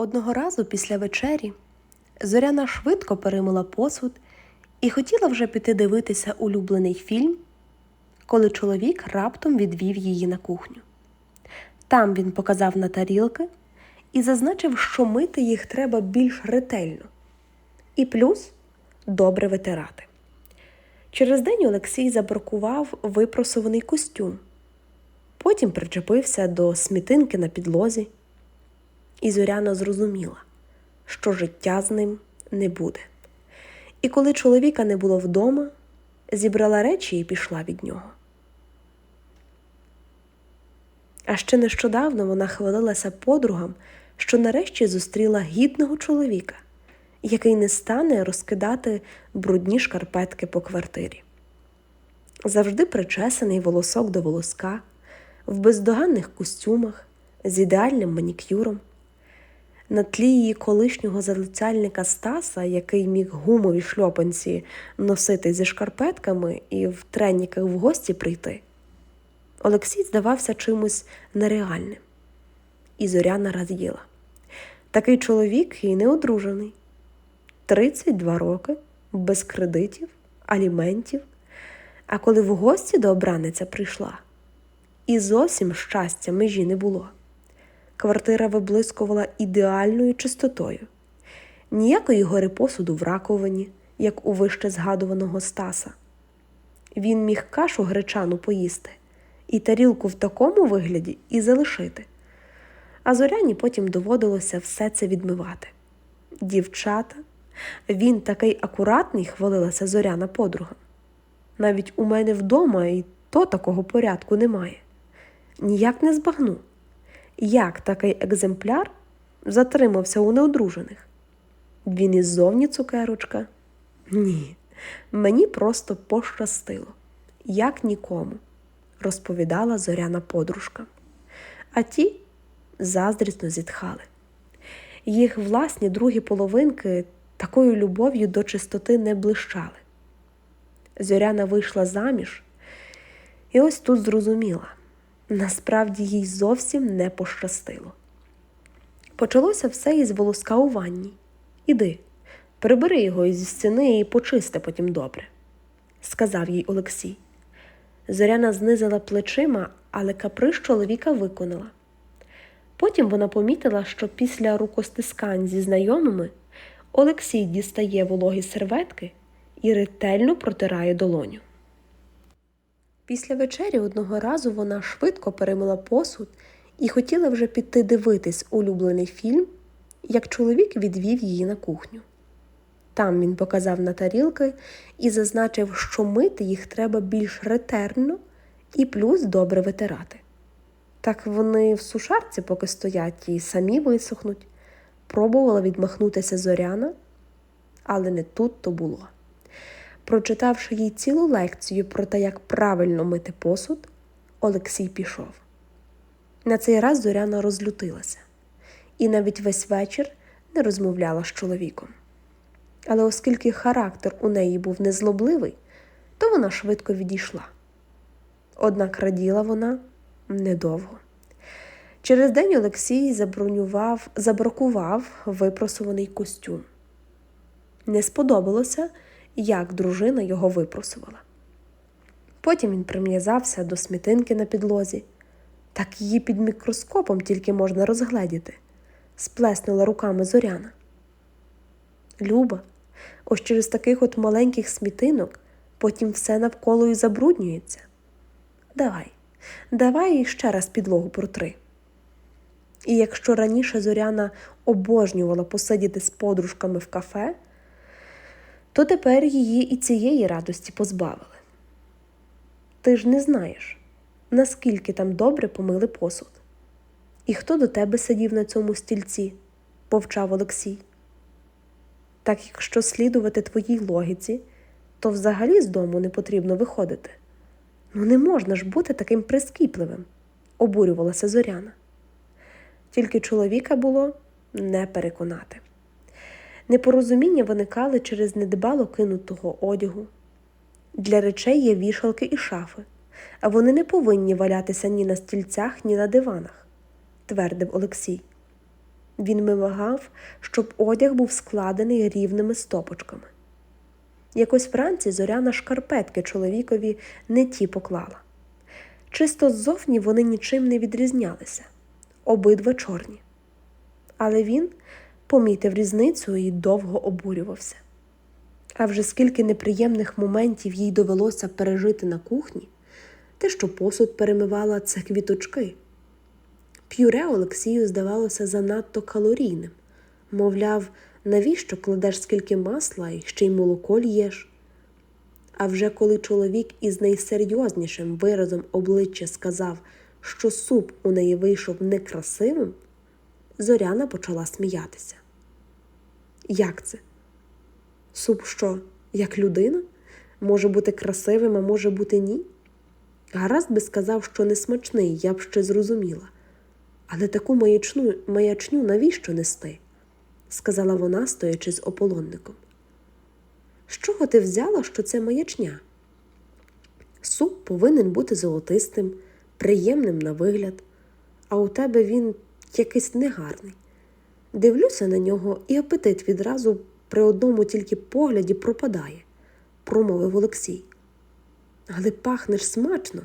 Одного разу після вечері Зоряна швидко перемила посуд і хотіла вже піти дивитися улюблений фільм, коли чоловік раптом відвів її на кухню. Там він показав на тарілки і зазначив, що мити їх треба більш ретельно, і плюс добре витирати. Через день Олексій забракував випросуваний костюм, потім причепився до смітинки на підлозі, і Зоряна зрозуміла, що життя з ним не буде. І коли чоловіка не було вдома, зібрала речі і пішла від нього. А ще нещодавно вона хвалилася подругам, що нарешті зустріла гідного чоловіка, який не стане розкидати брудні шкарпетки по квартирі. Завжди причесаний волосок до волоска, в бездоганних костюмах, з ідеальним манікюром. На тлі її колишнього залицяльника Стаса, який міг гумові шльопанці носити зі шкарпетками і в треніках в гості прийти, Олексій здавався чимось нереальним. І Зоряна раділа. Такий чоловік і не одружений. 32 роки, без кредитів, аліментів. А коли в гості до обраниця прийшла, і зовсім щастя межі не було. Квартира виблискувала ідеальною чистотою, ніякої гори посуду в раковині, як у вище згадуваного Стаса. Він міг кашу гречану поїсти і тарілку в такому вигляді і залишити. А зоряні потім доводилося все це відмивати. Дівчата, він такий акуратний, хвалилася зоряна подруга. Навіть у мене вдома і то такого порядку немає. Ніяк не збагну як такий екземпляр затримався у неодружених. Він іззовні цукерочка? Ні, мені просто пощастило, як нікому, розповідала зоряна подружка. А ті заздрісно зітхали. Їх власні другі половинки такою любов'ю до чистоти не блищали. Зоряна вийшла заміж, і ось тут зрозуміла. Насправді їй зовсім не пощастило. Почалося все із волоска у ванні. Іди, прибери його із стіни і почисти потім добре, сказав їй Олексій. Зоряна знизила плечима, але каприш чоловіка виконала. Потім вона помітила, що після рукостискань зі знайомими Олексій дістає вологі серветки і ретельно протирає долоню. Після вечері одного разу вона швидко перемила посуд і хотіла вже піти дивитись улюблений фільм, як чоловік відвів її на кухню. Там він показав на тарілки і зазначив, що мити їх треба більш ретельно і плюс добре витирати. Так вони в сушарці поки стоять і самі висохнуть. Пробувала відмахнутися зоряна, але не тут то було. Прочитавши їй цілу лекцію про те, як правильно мити посуд, Олексій пішов. На цей раз Зоряна розлютилася і навіть весь вечір не розмовляла з чоловіком. Але оскільки характер у неї був незлобливий, то вона швидко відійшла. Однак раділа вона недовго. Через день Олексій забронював, забракував випросуваний костюм. Не сподобалося як дружина його випросувала. Потім він прим'язався до смітинки на підлозі, так її під мікроскопом тільки можна розгледіти, сплеснула руками зоряна. Люба, ось через таких от маленьких смітинок потім все навколо і забруднюється. Давай, давай ще раз підлогу протри. І якщо раніше зоряна обожнювала посидіти з подружками в кафе, то тепер її і цієї радості позбавили. Ти ж не знаєш, наскільки там добре помили посуд. І хто до тебе сидів на цьому стільці, повчав Олексій. Так якщо слідувати твоїй логіці, то взагалі з дому не потрібно виходити. Ну не можна ж бути таким прискіпливим, обурювалася зоряна. Тільки чоловіка було не переконати. Непорозуміння виникали через недбало кинутого одягу. Для речей є вішалки і шафи, а вони не повинні валятися ні на стільцях, ні на диванах, твердив Олексій. Він вимагав, щоб одяг був складений рівними стопочками. Якось вранці зоряна шкарпетки чоловікові не ті поклала. Чисто ззовні вони нічим не відрізнялися, обидва чорні. Але він помітив різницю і довго обурювався. А вже скільки неприємних моментів їй довелося пережити на кухні, те, що посуд перемивала, це квіточки. П'юре Олексію здавалося занадто калорійним. Мовляв, навіщо кладеш скільки масла і ще й молоко л'єш? А вже коли чоловік із найсерйознішим виразом обличчя сказав, що суп у неї вийшов некрасивим, Зоряна почала сміятися. Як це? Суп що, як людина? Може бути красивим, а може бути ні? Гаразд би сказав, що не смачний, я б ще зрозуміла. Але таку маячну, маячню навіщо нести? сказала вона, стоячи з ополонником. З чого ти взяла, що це маячня? Суп повинен бути золотистим, приємним на вигляд, а у тебе він якийсь негарний. Дивлюся на нього, і апетит відразу при одному тільки погляді пропадає, промовив Олексій. Але пахнеш смачно.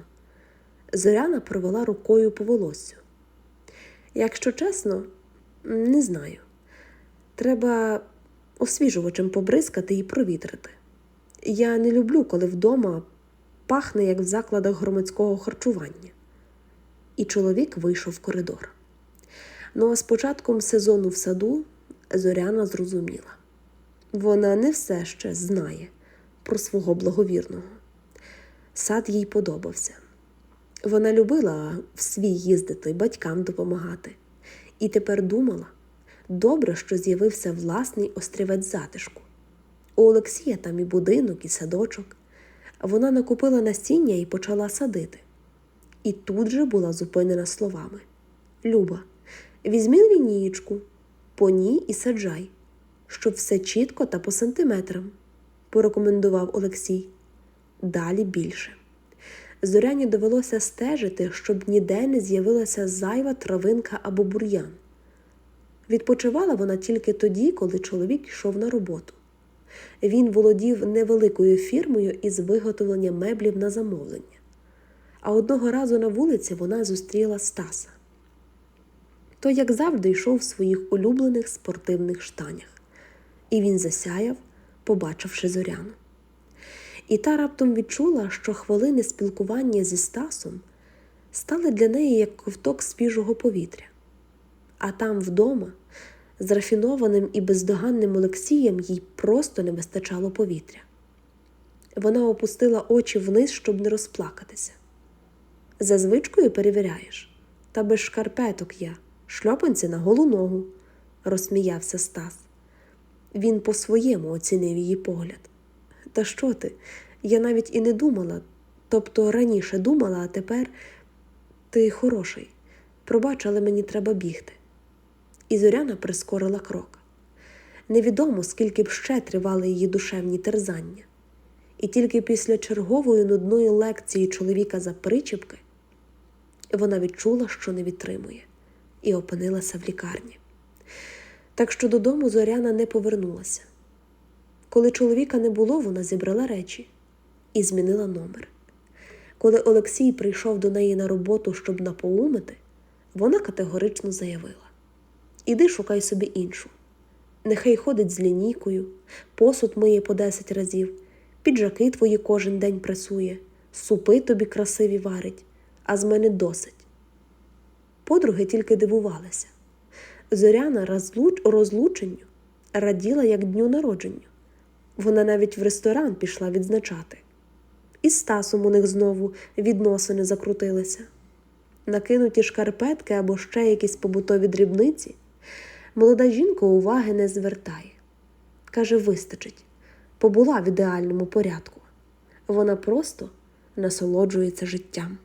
Зоряна провела рукою по волоссю. Якщо чесно, не знаю. Треба освіжувачем побризкати і провітрити. Я не люблю, коли вдома пахне, як в закладах громадського харчування. І чоловік вийшов в коридор. Ну а з початком сезону в саду Зоряна зрозуміла вона не все ще знає про свого благовірного. Сад їй подобався. Вона любила в свій їздити, батькам допомагати, і тепер думала добре, що з'явився власний острівець затишку. У Олексія там і будинок, і садочок. Вона накупила насіння і почала садити. І тут же була зупинена словами Люба, візьми лінієчку, по ній і саджай, щоб все чітко та по сантиметрам, порекомендував Олексій. Далі більше. Зоряні довелося стежити, щоб ніде не з'явилася зайва травинка або бур'ян. Відпочивала вона тільки тоді, коли чоловік йшов на роботу. Він володів невеликою фірмою із виготовлення меблів на замовлення. А одного разу на вулиці вона зустріла Стаса. Той, як завжди, йшов в своїх улюблених спортивних штанях, і він засяяв, побачивши зоряну. І та раптом відчула, що хвилини спілкування зі Стасом стали для неї як ковток свіжого повітря. А там вдома, з рафінованим і бездоганним Олексієм, їй просто не вистачало повітря. Вона опустила очі вниз, щоб не розплакатися. За звичкою перевіряєш, та без шкарпеток я, шльопанці на голу ногу, розсміявся Стас. Він по-своєму оцінив її погляд. Та що ти? Я навіть і не думала, тобто раніше думала, а тепер ти хороший. Пробач, але мені треба бігти. І зоряна прискорила крок. Невідомо, скільки б ще тривали її душевні терзання. І тільки після чергової нудної лекції чоловіка за причіпки вона відчула, що не відтримує, і опинилася в лікарні. Так що додому зоряна не повернулася. Коли чоловіка не було, вона зібрала речі і змінила номер. Коли Олексій прийшов до неї на роботу, щоб напоумити, вона категорично заявила: Іди шукай собі іншу. Нехай ходить з лінійкою, посуд миє по десять разів, піджаки твої кожен день пресує, супи тобі красиві варить, а з мене досить. Подруги тільки дивувалися. Зоряна розлуч... розлученню раділа як дню народженню. Вона навіть в ресторан пішла відзначати. І з Стасом у них знову відносини закрутилися. Накинуті шкарпетки або ще якісь побутові дрібниці. Молода жінка уваги не звертає. Каже, вистачить, побула в ідеальному порядку. Вона просто насолоджується життям.